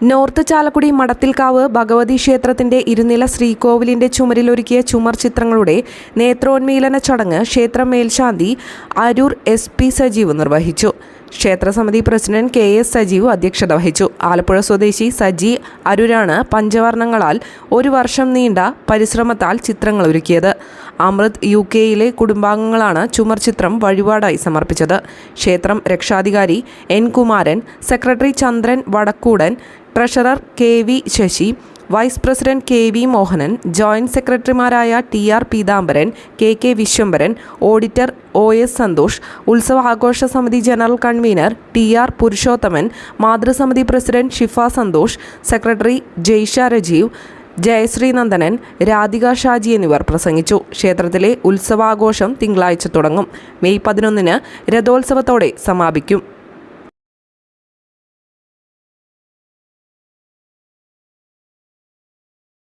North Chalakudy മടത്തിൽക്കാവ് Bhagavathi ക്ഷേത്രത്തിന്റെ ഇരുനില ശ്രീകോവിലിന്റെ ചുമരിലൊരുക്കിയ ചുമർ ചിത്രങ്ങളുടെ നേത്രോന്മീലന ചടങ്ങ് ക്ഷേത്രം മേൽശാന്തി അരൂർ എസ് സജീവ് നിർവഹിച്ചു ക്ഷേത്രസമിതി പ്രസിഡന്റ് കെ എസ് സജീവ് അധ്യക്ഷത വഹിച്ചു. ആലപ്പുഴ സ്വദേശി സജി അരുരാണ് പഞ്ചവർണങ്ങളാൽ ഒരു വർഷം നീണ്ട പരിശ്രമത്താൽ ചിത്രങ്ങൾ ഒരുക്കിയത്. അമൃത് യു കെയിലെ കുടുംബാംഗങ്ങളാണ് ചുമർ ചിത്രം വഴിപാടായി സമർപ്പിച്ചത്. ക്ഷേത്രം രക്ഷാധികാരി N Kumaran secretary Chandran Vadakkoodan treasurer K V Sasi vice president K V Mohanan joint സെക്രട്ടറിമാരായ T R Peethambaran K K Viswambaran auditor O S Santhosh ഉത്സവ ആഘോഷ സമിതി general convener T R Purushothaman മാതൃസമിതി president Shifa Santhosh secretary Jaisha Rajeev Jayasree Nandanan Radhika Shaji എന്നിവർ പ്രസംഗിച്ചു. ക്ഷേത്രത്തിലെ ഉത്സവാഘോഷം തിങ്കളാഴ്ച തുടങ്ങും. May പതിനൊന്നിന് രഥോത്സവത്തോടെ സമാപിക്കും.